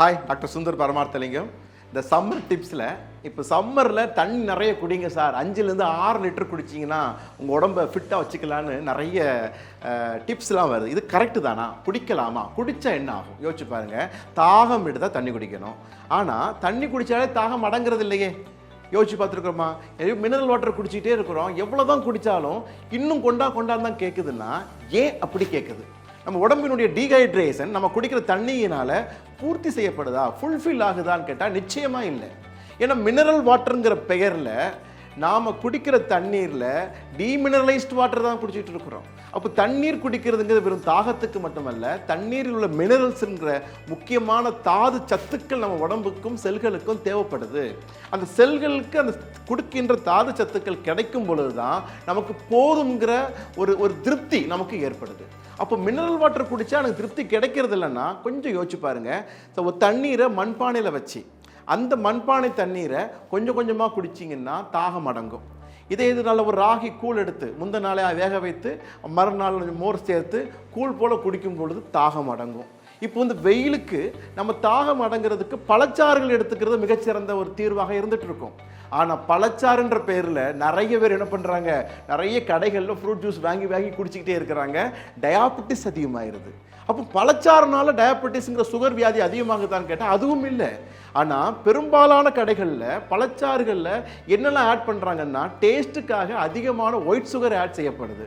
Hi doctor Sundar Paramarthalingam இந்த summer டிப்ஸில் இப்போ சம்மரில் தண்ணி நிறைய குடிங்க சார். அஞ்சுலேருந்து ஆறு லிட்டர் குடிச்சிங்கன்னா உங்கள் உடம்ப ஃபிட்டாக வச்சுக்கலான்னு நிறைய டிப்ஸ்லாம் வருது. இது கரெக்டு தானா? குடிக்கலாமா? குடித்தா என்ன ஆகும்? யோசிச்சு பாருங்கள் தாகம் எடுத்தால் தண்ணி குடிக்கணும். ஆனால் தண்ணி குடித்தாலே தாகம் அடங்குறது இல்லையே. யோசிச்சு பார்த்துருக்குறோமா? மினரல் வாட்டர் குடிச்சிக்கிட்டே இருக்கிறோம். எவ்வளோ தான் குடித்தாலும் இன்னும் கொண்டா கொண்டான்னு தான் கேட்குதுன்னா ஏன் அப்படி கேட்குது நம்ம உடம்பினுடைய டீஹைட்ரேஷன் நம்ம குடிக்கிற தண்ணியினால பூர்த்தி செய்யப்படுதா? ஃபுல்ஃபில் ஆகுதான்னு கேட்டால் நிச்சயமா இல்லை. ஏன்னா மினரல் வாட்டருங்கிற பெயரில் நாம் குடிக்கிற தண்ணீரில் டீமினரலைஸ்ட் வாட்டர் தான் குடிச்சிட்டு இருக்கிறோம். அப்போ தண்ணீர் குடிக்கிறதுங்கிறது வெறும் தாகத்துக்கு மட்டுமல்ல தண்ணீரில் உள்ள மினரல்ஸுங்கிற முக்கியமான தாது சத்துக்கள் நம்ம உடம்புக்கும் செல்களுக்கும் தேவைப்படுது. அந்த செல்களுக்கு அந்த கொடுக்கின்ற தாது சத்துக்கள் கிடைக்கும் பொழுது தான் நமக்கு போதுங்கிற ஒரு ஒரு திருப்தி நமக்கு ஏற்படுது. அப்போ மினரல் வாட்டர் குடித்தா எனக்கு திருப்தி கிடைக்கிறது இல்லைன்னா கொஞ்சம் யோசிச்சு பாருங்க. ஸோ தண்ணீரை மண்பானையில் வச்சு அந்த மண்பானை தண்ணீரை கொஞ்சம் கொஞ்சமாக குடிச்சிங்கன்னா தாகம் அடங்கும். இதே இது நல்ல ஒரு ராகி கூழ் எடுத்து முந்த நாளே வேக வைத்து மறுநாள் மோர் சேர்த்து கூழ் போல் குடிக்கும் பொழுது தாகம் அடங்கும். இப்போ வந்து வெயிலுக்கு நம்ம தாகம் அடங்குறதுக்கு பழச்சாறுகள் எடுத்துக்கிறது மிகச்சிறந்த ஒரு தீர்வாக இருந்துட்டு இருக்கும் ஆனால் பழச்சாறுன்ற பேரில் நிறைய பேர் என்ன பண்ணுறாங்க நிறைய கடைகளில் ஃப்ரூட் ஜூஸ் வாங்கி வாங்கி குடிச்சிக்கிட்டே இருக்கிறாங்க. டயாபட்டிஸ் அதிகமாகிடுது அப்போ பழச்சாறுனால டயபெட்டிஸ்ங்கிற சுகர் வியாதி அதிகமாகுதான்னு கேட்டால் அதுவும் இல்லை. ஆனால் பெரும்பாலான கடைகளில் பழச்சாறுகளில் என்னெல்லாம் ஆட் பண்ணுறாங்கன்னா டேஸ்ட்டுக்காக அதிகமான ஒயிட் சுகர் ஆட் செய்யப்படுது.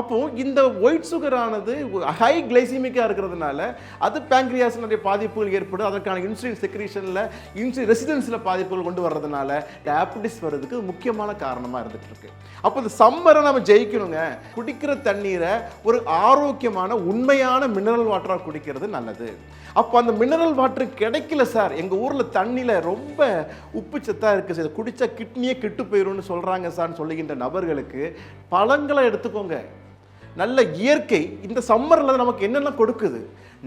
அப்போது இந்த ஒயிட் சுகரானது ஹை கிளைசிமிக்காக இருக்கிறதுனால அது பேங்க்ரியாஸ் நிறைய பாதிப்புகள் ஏற்படும். அதற்கான இன்சுலின் செக்ரீஷனில் இன்சுலின் ரெசிடென்ஸில் பாதிப்புகள் கொண்டு வர்றதுனால டயபிட்டிஸ் வர்றதுக்கு முக்கியமான காரணமாக இருந்துகிட்டு இருக்கு அப்போ இந்த சம்மரை நம்ம ஜெயிக்கணுங்க. குடிக்கிற தண்ணீரை ஒரு ஆரோக்கியமான உண்மையான மினரல் வாட்டராக குடிக்கிறது நல்லது. அப்போ அந்த மினரல் வாட்டர் கிடைக்கல சார் எங்கள் ஊரில் தண்ணியில் ரொம்ப உப்பு சத்தாக இருக்குது சார் குடித்தா கிட்னியே கெட்டு போயிடும்னு சொல்கிறாங்க சார்னு சொல்லுகின்ற நபர்களுக்கு பழங்களை எடுத்துக்கோங்க. நல்ல இயற்கை இந்த சம்மரில் நமக்கு என்னென்ன கொடுக்குது?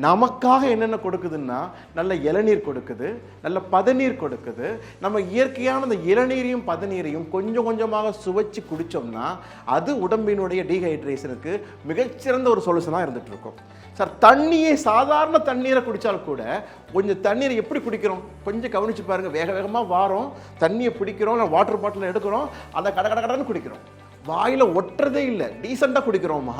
நமக்காக என்னென்ன கொடுக்குதுன்னா நல்ல இளநீர் கொடுக்குது நல்ல பதநீர் கொடுக்குது. நம்ம இயற்கையான அந்த இளநீரையும் பதநீரையும் கொஞ்சம் கொஞ்சமாக சுவைச்சு குடித்தோம்னா அது உடம்பினுடைய டீஹைட்ரேஷனுக்கு மிகச்சிறந்த ஒரு சொல்யூஷனாக இருந்துகிட்ருக்கும் சார் தண்ணியை சாதாரண தண்ணீரை குடித்தால் கூட கொஞ்சம் தண்ணீரை எப்படி குடிக்கிறோம்? கொஞ்சம் கவனிச்சு பாருங்கள் வேக வேகமாக வாரோம். தண்ணியை பிடிக்கிறோம் இல்லை வாட்டர் பாட்டில் எடுக்கிறோம். அதை கட கட கடன்னு குடிக்கிறோம். வாயில் ஒட்டுறதே இல்லை. டீசெண்டாக குடிக்கிறோமா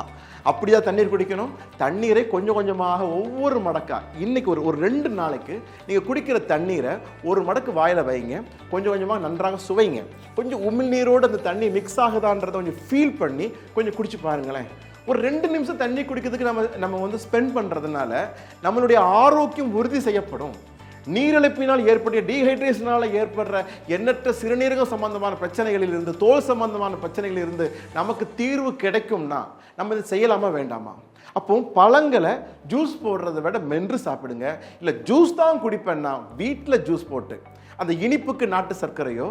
அப்படியா தண்ணீர் குடிக்கணும்? தண்ணீரை கொஞ்சம் கொஞ்சமாக ஒவ்வொரு மடக்கா இன்றைக்கி ஒரு ஒரு ரெண்டு நாளைக்கு நீங்கள் குடிக்கிற தண்ணீரை ஒரு மடக்கு வாயில் வைங்க. கொஞ்சம் கொஞ்சமாக நன்றாக சுவைங்க. கொஞ்சம் உமிழ்நீரோடு அந்த தண்ணி மிக்ஸ் ஆகுதான்றதை கொஞ்சம் ஃபீல் பண்ணி கொஞ்சம் குடிச்சு பாருங்களேன். ஒரு ரெண்டு நிமிஷம் தண்ணி குடிக்கிறதுக்கு நம்ம நம்ம வந்து ஸ்பெண்ட் பண்ணுறதுனால நம்மளுடைய ஆரோக்கியம் உறுதி செய்யப்படும். நீரிழப்பினால் ஏற்பட்ட டீஹைட்ரேஷனால் ஏற்படுற எண்ணற்ற சிறுநீரகம் சம்பந்தமான பிரச்சனைகளில் இருந்து தோல் சம்பந்தமான பிரச்சனைகளில் இருந்து நமக்கு தீர்வு கிடைக்கும்னா நம்ம இதை செய்யலாமா வேண்டாமா? அப்போ பழங்களை ஜூஸ் போடுறதை விட மென்று சாப்பிடுங்க. இல்லை ஜூஸ் தான் குடிப்பேன்னா வீட்டில் ஜூஸ் போட்டு அந்த இனிப்புக்கு நாட்டு சர்க்கரையோ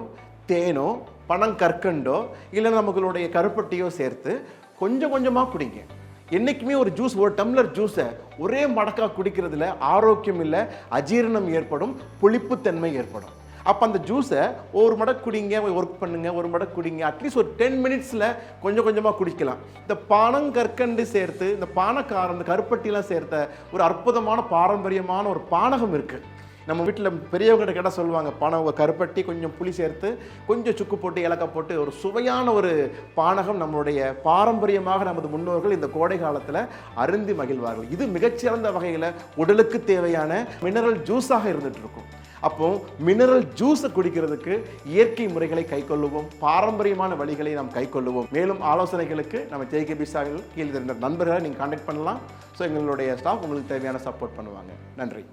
தேனோ பனங்கற்கண்டோ இல்லை நம்மளுடைய கருப்பட்டியோ சேர்த்து கொஞ்சம் கொஞ்சமாக குடிங்க. என்றைக்குமே ஒரு ஜூஸ் ஒரு டம்ளர் ஜூஸை ஒரே மடக்கா குடிக்கிறதுல ஆரோக்கியம் இல்லை அஜீரணம் ஏற்படும் புளிப்புத்தன்மை ஏற்படும். அப்போ அந்த ஜூஸை ஒரு மடக்கு குடிங்க ஒர்க் பண்ணுங்கள் ஒரு மடக்கு குடிங்க அட்லீஸ்ட் ஒரு டென் மினிட்ஸில் கொஞ்சம் கொஞ்சமாக குடிக்கலாம். இந்த பானங்கற்கண்டு சேர்த்து இந்த பானக்காரம் இந்த கருப்பட்டிலாம் சேர்த்த ஒரு அற்புதமான பாரம்பரியமான ஒரு பானகம் இருக்குது நம்ம வீட்டில் பெரியவங்ககிட்ட கேட்டால் சொல்லுவாங்க பணம் கருப்பட்டி கொஞ்சம் புளி சேர்த்து கொஞ்சம் சுக்கு போட்டு ஏலக்காய் போட்டு ஒரு சுவையான ஒரு பானகம் நம்மளுடைய பாரம்பரியமாக நமது முன்னோர்கள் இந்த கோடை காலத்தில் அருந்தி மகிழ்வார்கள். இது மிகச்சிறந்த வகையில் உடலுக்கு தேவையான மினரல் ஜூஸாக இருந்துட்டு இருக்கும். அப்போ மினரல் ஜூஸை குடிக்கிறதுக்கு இயற்கை முறைகளை கைக்கொள்ளுவோம் பாரம்பரியமான வழிகளை நாம் கைக்கொள்ளுவோம். மேலும் ஆலோசனைகளுக்கு நம்ம ஜேகே பிசாவில் கீழே இருந்த நண்பர்களை நீங்கள் கான்டாக்ட் பண்ணலாம். ஸோ எங்களுடைய ஸ்டாஃப் உங்களுக்கு தேவையான சப்போர்ட் பண்ணுவாங்க. நன்றி.